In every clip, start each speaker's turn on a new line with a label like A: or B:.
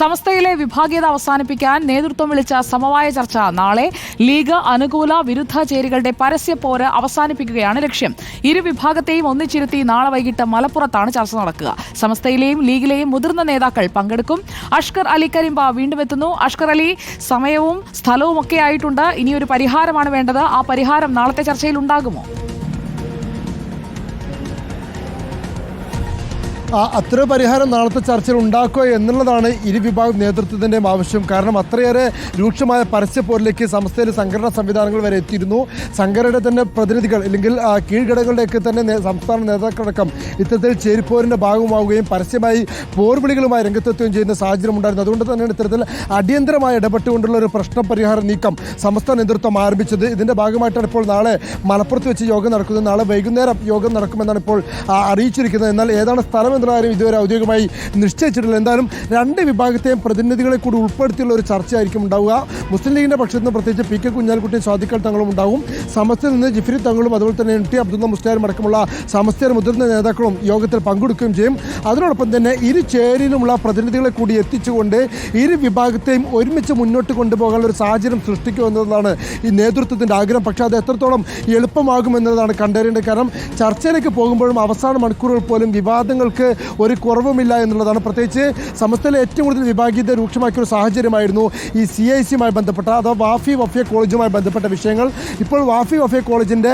A: സമസ്തയിലെ വിഭാഗീയത അവസാനിപ്പിക്കാൻ നേതൃത്വം വിളിച്ച സമവായ ചർച്ച നാളെ ലീഗ് അനുകൂല വിരുദ്ധ ചേരികളുടെ പരസ്യ പോര് അവസാനിപ്പിക്കുകയാണ് ലക്ഷ്യം. ഇരു വിഭാഗത്തെയും ഒന്നിച്ചിരുത്തി നാളെ വൈകിട്ട് മലപ്പുറത്താണ് ചർച്ച നടക്കുക. സമസ്തയിലെയും ലീഗിലെയും മുതിർന്ന നേതാക്കൾ പങ്കെടുക്കും. അഷ്കർ അലി കരിമ്പ വീണ്ടും എത്തുന്നു. അഷ്കർ അലി സമയവും സ്ഥലവും ഒക്കെ ആയിട്ടുണ്ട്. ഇനിയൊരു പരിഹാരമാണ് വേണ്ടത്. ആ പരിഹാരം നാളത്തെ ചർച്ചയിൽ ഉണ്ടാകുമോ?
B: അത്ര പരിഹാരം നാളത്തെ ചർച്ചയിൽ ഉണ്ടാക്കുക എന്നുള്ളതാണ് ഇരു വിഭാഗം നേതൃത്വത്തിന്റെയും ആവശ്യം. കാരണം അത്രയേറെ രൂക്ഷമായ പരസ്യപ്പോരിലേക്ക് സംസ്ഥയിലെ സംഘടനാ സംവിധാനങ്ങൾ വരെ എത്തിയിരുന്നു. സംഘടനയുടെ തന്നെ പ്രതിനിധികൾ അല്ലെങ്കിൽ കീഴ്ഘടകളുടെയൊക്കെ തന്നെ സംസ്ഥാന നേതാക്കളടക്കം ഇത്തരത്തിൽ ചേരിപ്പോരിന്റെ ഭാഗമാവുകയും പരസ്യമായി പോർവിളികളുമായി രംഗത്തെത്തുകയും ചെയ്യുന്ന സാഹചര്യം ഉണ്ടായിരുന്നു. അതുകൊണ്ട് തന്നെയാണ് ഇത്തരത്തിൽ അടിയന്തരമായി ഇടപെട്ടുകൊണ്ടുള്ള ഒരു പ്രശ്ന പരിഹാര നീക്കം സംസ്ഥാന നേതൃത്വം ആരംഭിച്ചത്. ഇതിന്റെ ഭാഗമായിട്ടാണ് ഇപ്പോൾ നാളെ മലപ്പുറത്ത് വെച്ച് യോഗം നടക്കുന്നത്. നാളെ വൈകുന്നേരം യോഗം നടക്കുമെന്നാണ് ഇപ്പോൾ അറിയിച്ചിരിക്കുന്നത്. എന്നാൽ ഏതാണ് സ്ഥലം ആരും ഇതുവരെ ഔദ്യോഗികമായി നിശ്ചയിച്ചിട്ടില്ല. എന്തായാലും രണ്ട് വിഭാഗത്തെയും പ്രതിനിധികളെ കൂടി ഉൾപ്പെടുത്തിയുള്ള ഒരു ചർച്ചയായിരിക്കും ഉണ്ടാവുക. മുസ്ലിം ലീഗിന്റെ പക്ഷത്ത് നിന്ന് പ്രത്യേകിച്ച് പി കെ കുഞ്ഞാലിക്കുട്ടിയും സ്വാദിക്കൽ തങ്ങളും ഉണ്ടാവും. സമസ്തയിൽ നിന്ന് ജിഫ്രി തങ്ങളും അതുപോലെ തന്നെ എൻ ടി അബ്ദുള്ള മുസ്ലിയാരും അടക്കമുള്ള സമസ്തയുടെ മുതിർന്ന നേതാക്കളും യോഗത്തിൽ പങ്കെടുക്കുകയും ചെയ്യും. അതിനോടൊപ്പം തന്നെ ഇരു ചേരിയിലുമുള്ള പ്രതിനിധികളെ കൂടി എത്തിച്ചുകൊണ്ട് ഇരു വിഭാഗത്തെയും ഒരുമിച്ച് മുന്നോട്ട് കൊണ്ടുപോകാനുള്ള ഒരു സാഹചര്യം സൃഷ്ടിക്കുക എന്നതാണ് ഈ നേതൃത്വത്തിന്റെ ആഗ്രഹം. പക്ഷേ അത് എത്രത്തോളം എളുപ്പമാകുമെന്നതാണ് കണ്ടറിയേണ്ടത്. കാരണം ചർച്ചയിലേക്ക് പോകുമ്പോഴും അവസാന മണിക്കൂറുകൾ പോലും വിവാദങ്ങൾക്ക് ഒരു കുറവുമില്ല എന്നുള്ളതാണ്. പ്രത്യേകിച്ച് സമസ്തയിലെ ഏറ്റവും കൂടുതൽ വിഭാഗീയത രൂക്ഷമാക്കിയ ഒരു സാഹചര്യമായിരുന്നു ഈ സി ഐ സിയുമായി ബന്ധപ്പെട്ട അഥവാ വാഫി വഫിയ കോളേജുമായി ബന്ധപ്പെട്ട വിഷയങ്ങൾ. ഇപ്പോൾ വാഫി വഫിയ കോളേജിന്റെ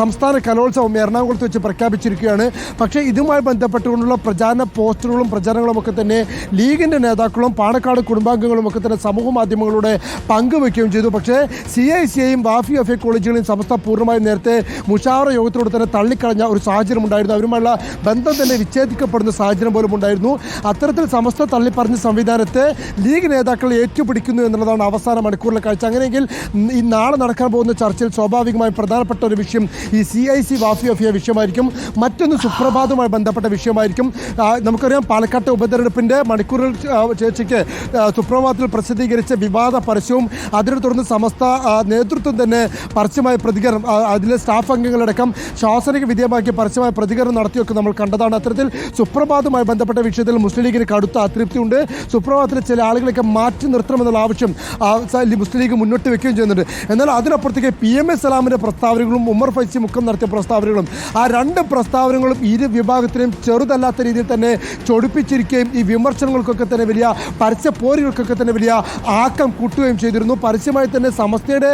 B: സംസ്ഥാന കലോത്സവം എറണാകുളത്ത് വെച്ച് പ്രഖ്യാപിച്ചിരിക്കുകയാണ്. പക്ഷേ ഇതുമായി ബന്ധപ്പെട്ടുകൊണ്ടുള്ള പ്രചാരണ പോസ്റ്ററുകളും പ്രചാരണങ്ങളും ഒക്കെ തന്നെ ലീഗിന്റെ നേതാക്കളും പാണക്കാട് കുടുംബാംഗങ്ങളും ഒക്കെ തന്നെ സമൂഹ മാധ്യമങ്ങളുടെ പങ്കുവയ്ക്കുകയും ചെയ്തു. പക്ഷേ സി ഐ സി ഐയും വാഫി വഫിയ കോളേജുകളെയും സംസ്ഥ പൂർണമായും നേരത്തെ മുഷാവറ യോഗത്തിലൂടെ തന്നെ തള്ളിക്കളഞ്ഞ ഒരു സാഹചര്യം ഉണ്ടായിരുന്നു അവരുമായുള്ള ബന്ധം തന്നെ വിച്ഛേദിക്കപ്പെടുന്ന സാഹചര്യം പോലും ഉണ്ടായിരുന്നു. അത്തരത്തിൽ സമസ്ത തള്ളിപ്പറഞ്ഞ സംവിധാനത്തെ ലീഗ് നേതാക്കൾ ഏറ്റുപിടിക്കുന്നു എന്നുള്ളതാണ് അവസാന മണിക്കൂറിലെ കാഴ്ച. അങ്ങനെയെങ്കിൽ ഈ നാളെ നടക്കാൻ പോകുന്ന ചർച്ചയിൽ സ്വാഭാവികമായും പ്രധാനപ്പെട്ട ഒരു വിഷയം ഈ സി ഐ സി വാഫി ഓഫിയ വിഷയമായിരിക്കും. മറ്റൊന്ന് സുപ്രഭാതവുമായി ബന്ധപ്പെട്ട വിഷയമായിരിക്കും. നമുക്കറിയാം പാലക്കാട്ടെ ഉപതെരഞ്ഞെടുപ്പിന്റെ മണിക്കൂറിൽ ചേച്ചിക്ക് സുപ്രഭാതത്തിൽ പ്രസിദ്ധീകരിച്ച വിവാദ പരസ്യവും അതിനെ തുടർന്ന് സമസ്ത നേതൃത്വം തന്നെ പരസ്യമായ പ്രതികരണം അതിലെ സ്റ്റാഫ് അംഗങ്ങളടക്കം ശാസനയ്ക്ക് വിധേയമാക്കിയ പരസ്യമായ പ്രതികരണം നടത്തിയൊക്കെ നമ്മൾ കണ്ടതാണ്. അത്തരത്തിൽ സുപ്രഭാതവുമായി ബന്ധപ്പെട്ട വിഷയത്തിൽ മുസ്ലിം ലീഗിന് കടുത്ത അതൃപ്തിയുണ്ട് സുപ്രഭാതത്തിലെ ചില ആളുകളൊക്കെ മാറ്റി നിർത്തണമെന്നുള്ള ആവശ്യം മുസ്ലിം ലീഗ് മുന്നോട്ട് വെക്കുകയും ചെയ്യുന്നുണ്ട്. എന്നാൽ അതിനപ്പുറത്തേക്ക് പി എം എസ് സലാമിന്റെ പ്രസ്താവനകളും ഉമർ ഫൈസി മുഖം നടത്തിയ പ്രസ്താവനകളും ആ രണ്ട് പ്രസ്താവനകളും ഇരു വിഭാഗത്തിനെയും ചെറുതല്ലാത്ത രീതിയിൽ തന്നെ ചൊടിപ്പിച്ചിരിക്കുകയും ഈ വിമർശനങ്ങൾക്കൊക്കെ തന്നെ വലിയ പരസ്യ പോരുകൾക്കൊക്കെ തന്നെ വലിയ ആക്കം കൂട്ടുകയും ചെയ്തിരുന്നു. പരസ്യമായി തന്നെ സമസ്തയുടെ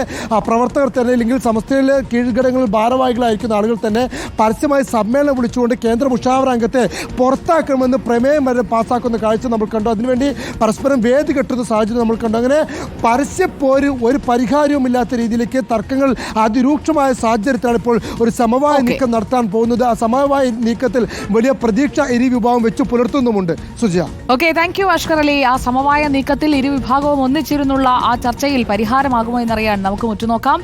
B: പ്രവർത്തകർ തന്നെ അല്ലെങ്കിൽ സമസ്തയിലെ കീഴ്ഘടകങ്ങളിൽ ഭാരവാഹികളായിരിക്കുന്ന ആളുകൾ തന്നെ പരസ്യമായി സമ്മേളനം വിളിച്ചുകൊണ്ട് കേന്ദ്ര മുഷാവറ അംഗത്തെ പുറത്താക്കണമെന്ന് പ്രമേയം വരെ പാസ്സാക്കുന്ന കാഴ്ച നമ്മൾ കണ്ടു. അതിനുവേണ്ടി പരസ്പരം വേദി കെട്ടുന്ന സാഹചര്യം നമ്മൾ കണ്ടു. അങ്ങനെ പരസ്യപ്പോര് ഒരു പരിഹാരവും ഇല്ലാത്ത രീതിയിലേക്ക് തർക്കങ്ങൾ അതിരൂക്ഷമായ സാഹചര്യത്തിലാണ് ഇപ്പോൾ ഒരു സമവായ. നീക്കം നടത്താൻ പോകുന്നത്. ആ സമവായ നീക്കത്തിൽ വലിയ പ്രതീക്ഷ ഇരു വിഭാഗം വെച്ച് പുലർത്തുന്നുമുണ്ട്. Sujiya.
A: Okay thank you Ashkar Ali. ആ സമവായ നീക്കത്തിൽ ഇരു വിഭാഗവും ഒന്നിച്ചിരുന്നുള്ള ആ ചർച്ചയിൽ പരിഹാരമാകുമോ എന്നറിയാൻ നമുക്ക് ഉറ്റുനോക്കാം